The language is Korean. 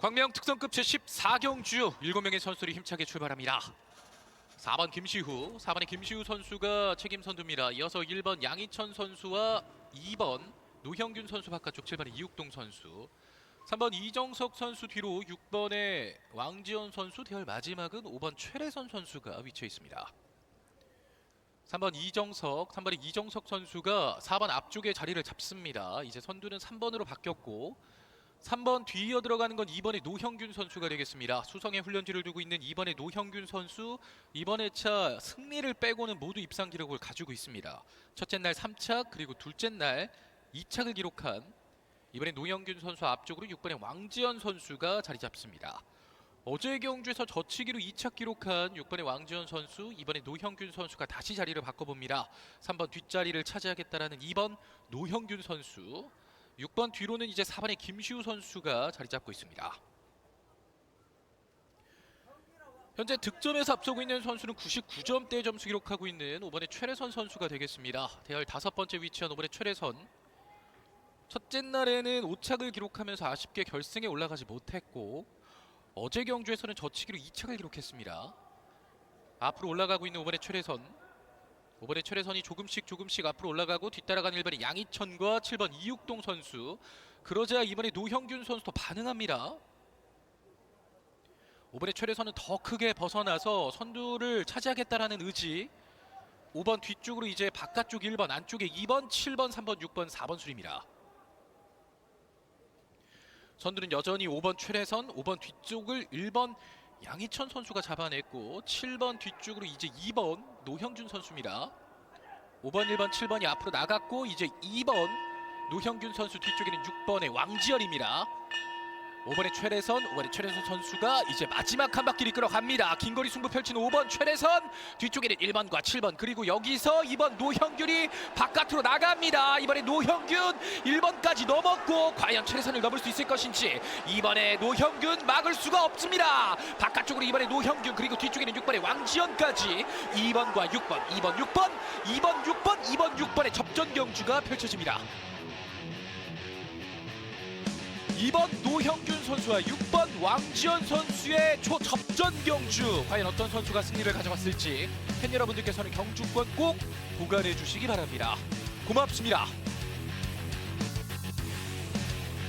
광명 특성급 제14경주 7명의 선수들이 힘차게 출발합니다. 4번 김시후, 4번의 김시후 선수가 책임 선두입니다. 이어서 1번 양희천 선수와 2번 노형균 선수 바깥쪽 7번의 이육동 선수 3번 이정석 선수 뒤로 6번의 왕지원 선수 대열 마지막은 5번 최래선 선수가 위치해 있습니다. 3번 이정석, 3번의 이정석 선수가 4번 앞쪽에 자리를 잡습니다. 이제 선두는 3번으로 바뀌었고 3번 뒤이어 들어가는 건 2번의 노형균 선수가 되겠습니다. 수성의 훈련지를 두고 있는 2번의 노형균 선수 이번 회차 승리를 빼고는 모두 입상 기록을 가지고 있습니다. 첫째 날 3착 그리고 둘째 날 2착을 기록한 이번에 노형균 선수 앞쪽으로 6번의 왕지연 선수가 자리 잡습니다. 어제 경주에서 저치기로 2착 기록한 6번의 왕지연 선수, 이번에 노형균 선수가 다시 자리를 바꿔봅니다. 3번 뒷자리를 차지하겠다라는 2번 노형균 선수, 6번 뒤로는 이제 4번의 김시우 선수가 자리 잡고 있습니다. 현재 득점에서 앞서고 있는 선수는 99점대 점수 기록하고 있는 5번의 최래선 선수가 되겠습니다. 대열 다섯 번째 위치한 5번의 최래선. 첫째 날에는 5착을 기록하면서 아쉽게 결승에 올라가지 못했고 어제 경주에서는 저치기로 2착을 기록했습니다. 앞으로 올라가고 있는 5번의 최래선. 5번의 최래선이 조금씩 조금씩 앞으로 올라가고 뒤따라가는 1번의 양희천과 7번 이육동 선수. 그러자 이번에 노형균 선수도 반응합니다. 5번의 최래선은 더 크게 벗어나서 선두를 차지하겠다라는 의지. 5번 뒤쪽으로 이제 바깥쪽 1번, 안쪽에 2번, 7번, 3번, 6번, 4번 술입니다. 선두는 여전히 5번 최래선, 5번 뒤쪽을 1번 양희천 선수가 잡아냈고 7번 뒤쪽으로 이제 2번 노형준 선수입니다. 5번, 1번, 7번이 앞으로 나갔고 이제 2번 노형균 선수 뒤쪽에는 6번의 왕지열입니다. 5번의 최래선, 5번의 최래선 선수가 이제 마지막 한 바퀴를 끌어갑니다. 긴 거리 승부 펼치는 5번 최래선, 뒤쪽에는 1번과 7번 그리고 여기서 2번 노형균이 바깥으로 나갑니다. 이번에 노형균 1번까지 넘었고 과연 최래선을 넘을 수 있을 것인지 이번에 노형균 막을 수가 없습니다. 바깥쪽으로 이번에 노형균 그리고 뒤쪽에는 6번의 왕지연까지 2번과 6번, 2번, 6번, 2번, 6번, 2번, 6번의 접전 경주가 펼쳐집니다. 2번 노형균 선수와 6번 왕지연 선수의 초접전 경주 과연 어떤 선수가 승리를 가져갔을지 팬 여러분들께서는 경주권 꼭 보관해 주시기 바랍니다. 고맙습니다.